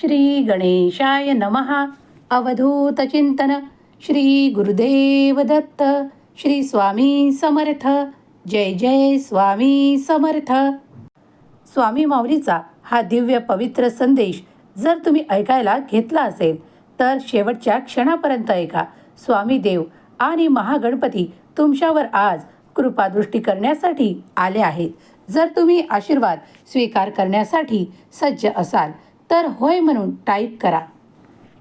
श्री गणेशाय नमः। अवधूत चिंतन। श्री गुरुदेव दत्त। श्री स्वामी समर्थ। जय जय स्वामी समर्थ। स्वामी माऊलीचा हा दिव्य पवित्र संदेश जर तुम्ही ऐकायला घेतला असेल तर शेवटच्या क्षणापर्यंत ऐका. स्वामी देव आणि महागणपती तुमच्यावर आज कृपादृष्टी करण्यासाठी आले आहेत. जर तुम्ही आशीर्वाद स्वीकार करण्यासाठी सज्ज असाल तर होय म्हणून टाईप करा.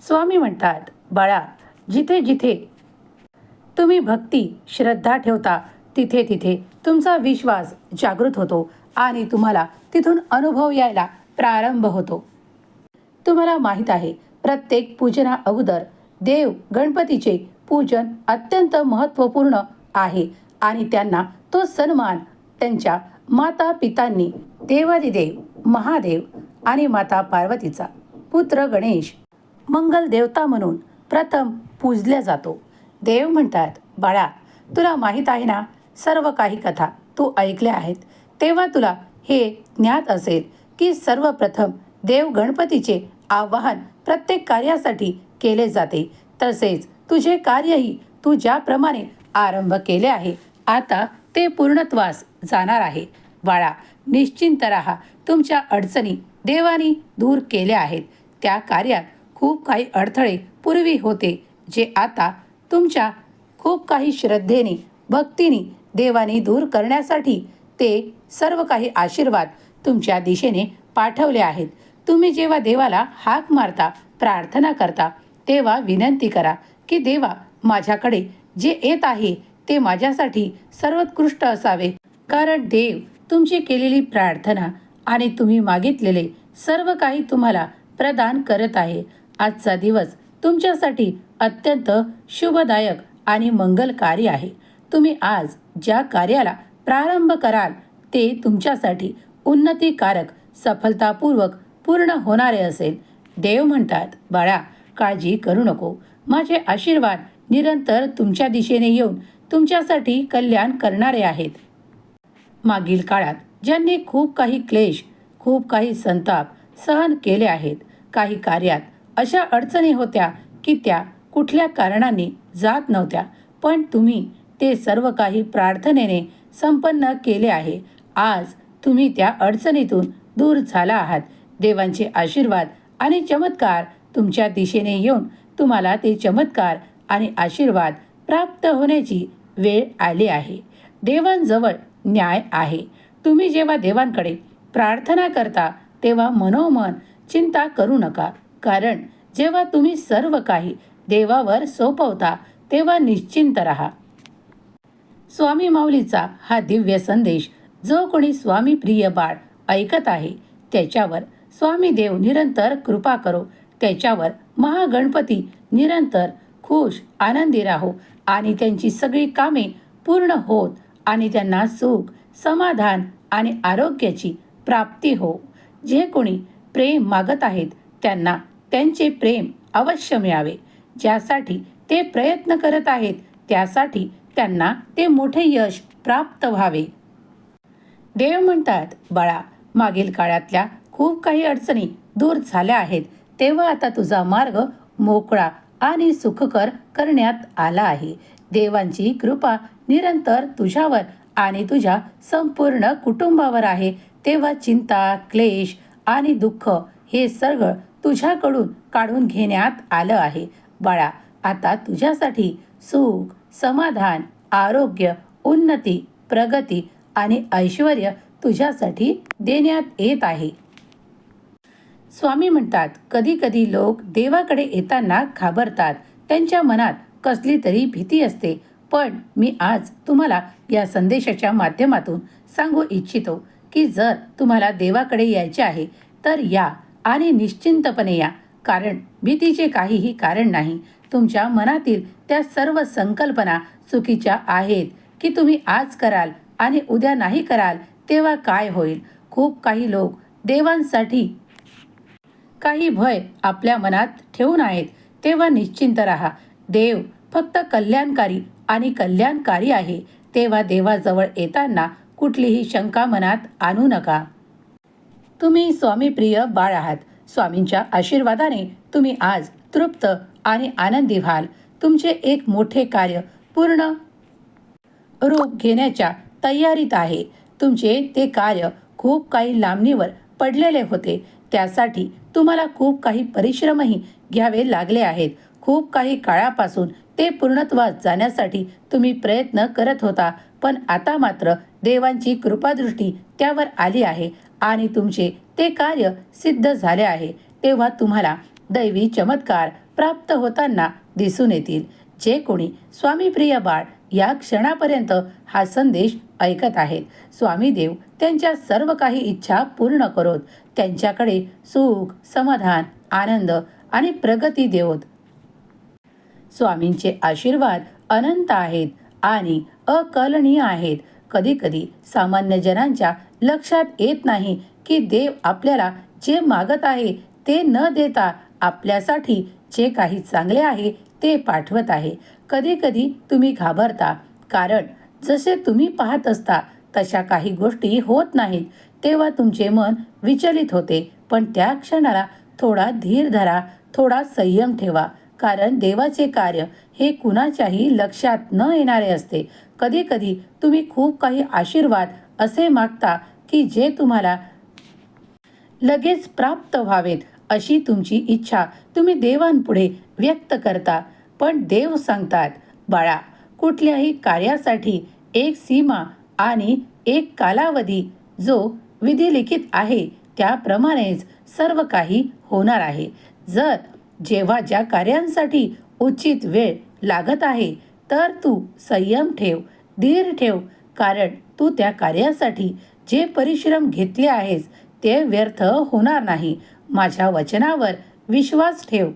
स्वामी म्हणतात बाळा जिथे जिथे तुम्ही भक्ती श्रद्धा ठेवता तिथे तिथे तुमचा विश्वास जागृत होतो आणि तुम्हाला तिथून अनुभव यायला प्रारंभ होतो. तुम्हाला माहीत आहे प्रत्येक पूजना अगोदर देव गणपतीचे पूजन अत्यंत महत्त्वपूर्ण आहे आणि त्यांना तो सन्मान त्यांच्या माता पितांनी देवादिदेव महादेव आणि माता पार्वतीचा पुत्र गणेश मंगल देवता म्हणून प्रथम पूजल्या जातो. देव म्हणतात बाळा तुला माहीत आहे ना सर्व काही कथा तू ऐकल्या आहेत. तेव्हा तुला हे ज्ञात असेल की सर्वप्रथम देव गणपतीचे आवाहन प्रत्येक कार्यासाठी केले जाते. तसेच तुझे कार्यही तू ज्याप्रमाणे आरंभ केले आहे आता ते पूर्णत्वास जाणार आहे. बाळा निश्चिंत राहा. तुमच्या अडचणी देवानी दूर केल्या आहेत. त्या कार्यात खूप काही अडथळे पूर्वी होते जे आता तुमच्या खूप काही श्रद्धेने भक्तीने देवानी दूर करण्यासाठी ते सर्व काही आशीर्वाद तुमच्या दिशेने पाठवले आहेत. तुम्ही जेव्हा देवाला हाक मारता प्रार्थना करता तेव्हा विनंती करा की देवा माझ्याकडे जे येत आहे ते माझ्यासाठी सर्वोत्कृष्ट असावे. कारण देव तुमची केलेली प्रार्थना आणि तुम्ही मागितलेले सर्व काही तुम्हाला प्रदान करत आहे. आजचा दिवस तुमच्यासाठी अत्यंत शुभदायक आणि मंगलकारी आहे. तुम्ही आज ज्या कार्याला प्रारंभ कराल ते तुमच्यासाठी उन्नतीकारक सफलतापूर्वक पूर्ण होणारे असेल. देव म्हणतात बाळा काळजी करू नको. माझे आशीर्वाद निरंतर तुमच्या दिशेने येऊन तुमच्यासाठी कल्याण करणारे आहेत. मागील काळात ज्यांनी खूप काही क्लेश खूप काही संताप सहन केले आहेत. काही कार्यात अशा अडचणी होत्या की त्या कुठल्या कारणाने जात नव्हत्या. पण तुम्ही ते सर्व काही प्रार्थनेने संपन्न केले आहे. आज तुम्ही त्या अडचणीतून दूर झाला आहात. देवांचे आशीर्वाद आणि चमत्कार तुमच्या दिशेने येऊन तुम्हाला ते चमत्कार आणि आशीर्वाद प्राप्त होण्याची वेळ आली आहे. देवांजवळ न्याय आहे. तुम्ही जेव्हा देवांकडे प्रार्थना करता तेव्हा मनोमन चिंता करू नका. कारण जेव्हा तुम्ही सर्व काही देवावर सोपवता तेव्हा निश्चिंत राहा. स्वामी माऊलीचा हा दिव्य संदेश जो कोणी स्वामी प्रिय बाळ ऐकत आहे त्याच्यावर स्वामी देव निरंतर कृपा करो. त्याच्यावर महागणपती निरंतर खुश आनंदी राहो आणि त्यांची सगळी कामे पूर्ण होत आणि त्यांना सुख समाधान आणि आरोग्याची प्राप्ती हो. जे कोणी प्रेम मागत आहेत त्यांना त्यांचे प्रेम अवश्य मिळावे. ज्यासाठी ते प्रयत्न करत आहेत त्यासाठी त्यांना ते मोठे यश प्राप्त व्हावे. देव म्हणतात बाळा मागील काळातल्या खूप काही अडचणी दूर झाल्या आहेत. तेव्हा आता तुझा मार्ग मोकळा आणि सुखकर करण्यात आला आहे. देवांची कृपा निरंतर तुझ्यावर आणि तुझ्या संपूर्ण कुटुंबावर आहे. तेव्हा चिंता क्लेश आणि दुःख हे सगळं तुझ्याकडून काढून घेण्यात आलं आहे. बाळा आता तुझ्यासाठी सुख समाधान आरोग्य उन्नती प्रगती आणि ऐश्वर तुझ्यासाठी देण्यात येत आहे. स्वामी म्हणतात कधी कधी लोक देवाकडे येताना घाबरतात. त्यांच्या मनात कसली तरी भीती असते. पण मी आज तुम्हाला या संदेशाच्या माध्यमातून सांगू इच्छितो की जर तुम्हाला देवाकडे यायचे आहे तर या आणि निश्चिंतपणे या. कारण भीतीचे काहीही कारण नाही. तुमच्या मनातील त्या सर्व संकल्पना चुकीच्या आहेत की तुम्ही आज कराल आणि उद्या नाही कराल तेव्हा काय होईल? खूप काही लोक देवांसाठी काही भय आपल्या मनात ठेवून आहेत. तेव्हा निश्चिंत राहा. देव फक्त कल्याणकारी आणि कल्याणकारी आहे तेव्हा देवाजवळ येताना कुठलीही शंका मनात आणू नका. तुम्ही स्वामीप्रिय बाळ आहात. स्वामींच्या आशीर्वादाने तुम्ही आज तृप्त आणि आनंदी व्हाल. तुमचे एक मोठे कार्य पूर्ण रूप घेण्याच्या तयारीत आहे. तुमचे ते कार्य खूप काही लांबणीवर पडलेले होते. त्यासाठी तुम्हाला खूप काही परिश्रमही घ्यावे लागले आहेत. खूप काही काळापासून ते पूर्णत्वास जाण्यासाठी तुम्ही प्रयत्न करत होता. पण आता मात्र देवांची कृपादृष्टी त्यावर आली आहे आणि तुमचे ते कार्य सिद्ध झाले आहे. तेव्हा तुम्हाला दैवी चमत्कार प्राप्त होताना दिसून येतील. जे कोणी स्वामी प्रिय बाळ या क्षणापर्यंत हा संदेश ऐकत आहेत. स्वामी देव त्यांच्या सर्व काही इच्छा पूर्ण करोत. त्यांच्याकडे सुख समाधान आनंद आणि प्रगती देवत. स्वामींचे आशीर्वाद अनंत आहेत आणि अकलनीय आहेत. कधीकधी सामान्य जनांच्या लक्षात येत नाही की देव आपल्याला जे मागत आहे ते न देता आपल्यासाठी जे काही चांगले आहे ते पाठवत आहे. कधीकधी तुम्ही घाबरता कारण जसे तुम्ही पाहत असता तशा काही गोष्टी होत नाहीत. तेव्हा तुमचे मन विचलित होते. पण त्या क्षणाला थोडा धीर धरा थोडा संयम ठेवा. कारण देवाचे कार्य हे कुणाच्याही लक्षात न येणारे असते. कधी कधी तुम्ही खूप काही आशीर्वाद असे मागता की जे तुम्हाला लगेच प्राप्त व्हावेत अशी तुमची इच्छा तुम्ही देवांपुढे व्यक्त करता. पण देव सांगतात बाळा कुठल्याही कार्यासाठी एक सीमा आणि एक कालावधी जो विधिलिखित आहे त्याप्रमाणेच सर्व काही होणार आहे. जर जेव्हा ज्या कार्यांसाठी उचित वेळ लागत आहे तर तू संयम ठेव धीर ठेव कारण तू त्या कार्यासाठी जे परिश्रम घेतले आहेस ते व्यर्थ होणार नाही. माझ्या वचनावर विश्वास ठेव.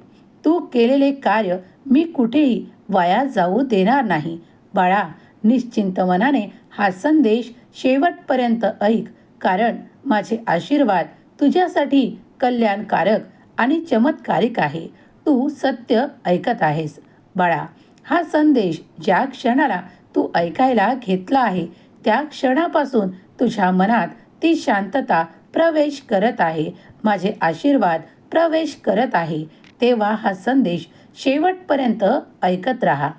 तू केलेले कार्य मी कुठेही वाया जाऊ देणार नाही. बाळा निश्चिंत मनाने हा संदेश शेवटपर्यंत ऐक कारण माझे आशीर्वाद तुझ्यासाठी कल्याणकारक आणि चमत्कारिक आहे. तू सत्य ऐकत आहेस. बाळा हा संदेश ज्या क्षणाला तू ऐकायला घेतला आहे त्या क्षणापासून तुझ्या मनात ती शांतता प्रवेश करत आहे. माझे आशीर्वाद प्रवेश करत आहे. तेव्हा हा संदेश शेवटपर्यंत ऐकत राहा.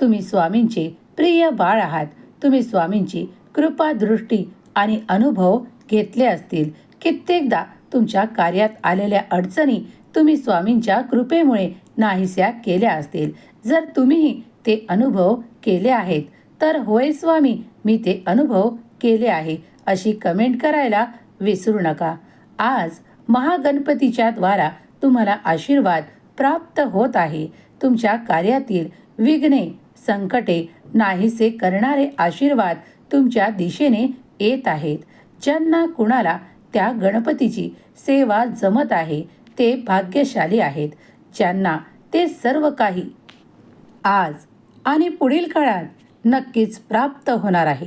तुम्ही स्वामींचे प्रिय बाळ आहात. तुम्ही स्वामींची कृपादृष्टी आणि अनुभव घेतले असतील. कित्येकदा तुमच्या कार्यात आलेल्या अडचणी तुम्ही स्वामींच्या कृपेमुळे नाहीस्या केल्या असतील. जर तुम्हीही ते अनुभव केले आहेत तर होय स्वामी मी ते अनुभव केले आहे अशी कमेंट करायला विसरू नका. आज महागणपतीच्या द्वारा तुम्हाला आशीर्वाद प्राप्त होत आहे. तुमच्या कार्यातील विघ्ने संकटे नाहीसे करणारे आशीर्वाद तुमच्या दिशेने येत आहेत. ज्यांना कुणाला त्या गणपतीची सेवा जमत आहे ते भाग्यशाली आहेत ज्यांना ते सर्व काही आज आणि पुढील काळात नक्कीच प्राप्त होणार आहे.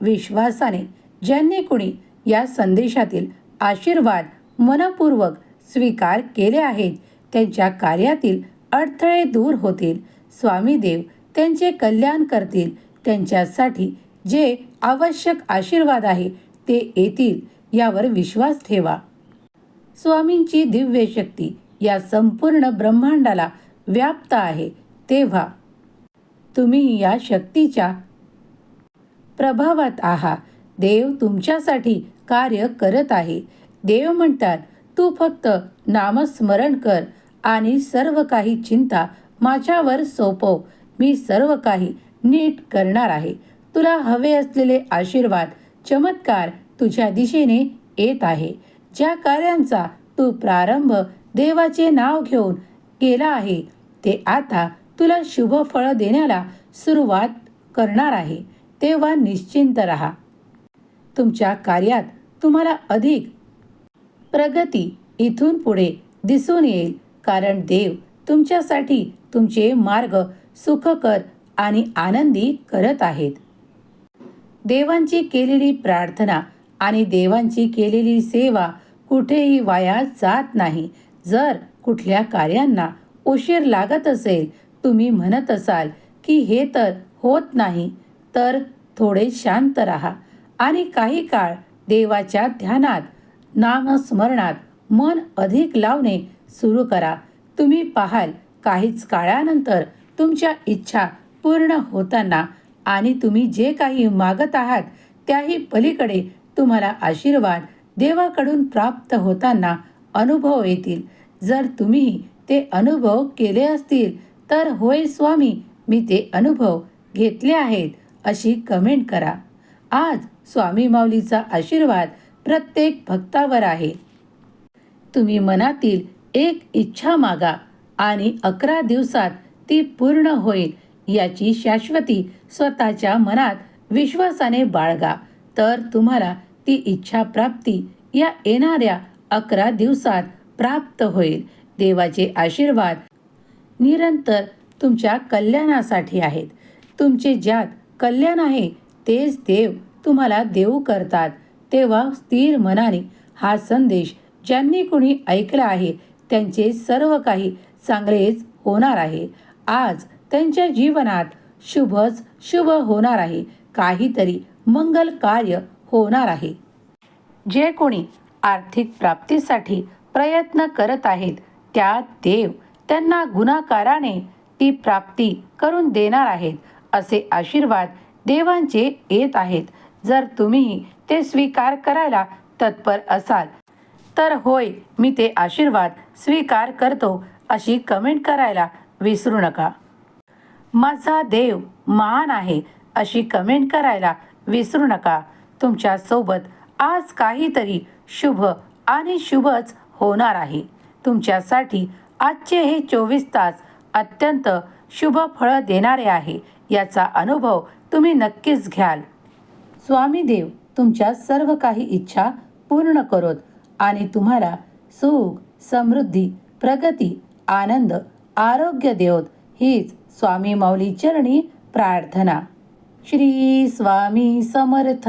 विश्वासाने ज्यांनी कुणी या संदेशातील आशीर्वाद मनपूर्वक स्वीकार केले आहेत त्यांच्या कार्यातील अडथळे दूर होतील. स्वामी देव त्यांचे कल्याण करतील. त्यांच्यासाठी जे आवश्यक आशीर्वाद आहे ते येतील. यावर विश्वास ठेवा. स्वामींची दिव्य शक्ती या संपूर्ण ब्रह्मांडाला व्याप्त आहे तेव्हा तुम्ही या शक्तीच्या प्रभावात आहात. देव तुमच्यासाठी कार्य करत आहे. देव म्हणतात तू फक्त नामस्मरण कर आणि सर्व काही चिंता माझ्यावर सोपव. मी सर्व काही नीट करणार आहे. तुला हवे असलेले आशीर्वाद चमत्कार तुझ्या दिशेने येत आहे. ज्या कार्यांचा तू प्रारंभ देवाचे नाव घेऊन केला आहे ते आता तुला शुभ फळ देण्याला सुरुवात करणार आहे. तेव्हा निश्चिंत राहा. तुमच्या कार्यात तुम्हाला अधिक प्रगती इथून पुढे दिसून येईल. कारण देव तुमच्यासाठी तुमचे मार्ग सुखकर आणि आनंदी करत आहेत. देवांची केलेली प्रार्थना आणि देवांची केलेली सेवा कुठेही वाया जात नाही. जर कुठल्या कार्यांना उशीर लागत असेल तुम्ही म्हणत असाल की हे तर होत नाही तर थोडे शांत राहा. आणि काही काळ देवाच्या ध्यानात नामस्मरणात मन अधिक लावणे सुरू करा. तुम्ही पाहाल काहीच काळानंतर तुमच्या इच्छा पूर्ण होताना आणि तुम्ही जे काही मागत आहात त्याही पलीकडे तुम्हाला आशीर्वाद देवाकडून प्राप्त होताना अनुभव येतील. जर तुम्ही ते अनुभव केले असतील तर होय स्वामी मी ते अनुभव घेतले आहेत अशी कमेंट करा. आज स्वामी माऊलीचा आशीर्वाद प्रत्येक भक्तावर आहे. तुम्ही मनातील एक इच्छा मागा आणि अकरा दिवसात ती पूर्ण होईल याची शाश्वती स्वतःच्या मनात विश्वासाने बाळगा. तर तुम्हाला ती इच्छा प्राप्ती या येणाऱ्या अकरा दिवसात प्राप्त होईल. देवाचे आशीर्वाद निरंतर तुमच्या कल्याणासाठी आहेत. तुमचे ज्यात कल्याण आहे तेच देव तुम्हाला देऊ करतात. तेव्हा स्थिर मनाने हा संदेश ज्यांनी कुणी ऐकला आहे त्यांचे सर्व काही चांगलेच होणार आहे. आज त्यांच्या जीवनात शुभच शुभ होणार आहे. काहीतरी मंगल कार्य होणार आहे. जे कोणी आर्थिक प्राप्तीसाठी प्रयत्न करत आहेत त्या देव त्यांना गुणाकाराने ती प्राप्ती करून देणार आहेत असे आशीर्वाद देवांचे येत आहेत. जर तुम्ही ते स्वीकार करायला तत्पर असाल तर होय मी ते आशीर्वाद स्वीकार करतो अशी कमेंट करायला विसरू नका. माझा देव महान आहे अशी कमेंट करायला विसरू नका. तुमच्यासोबत आज काहीतरी शुभ आणि शुभच होणार आहे. तुमच्यासाठी आजचे हे चोवीस तास अत्यंत शुभ फळं देणारे आहे याचा अनुभव तुम्ही नक्कीच घ्याल. स्वामी देव तुमच्या सर्व काही इच्छा पूर्ण करोत आणि तुम्हाला सुख समृद्धी प्रगती आनंद आरोग्य देवत हीच स्वामी माऊली चरणी प्रार्थना. श्री स्वामी समर्थ.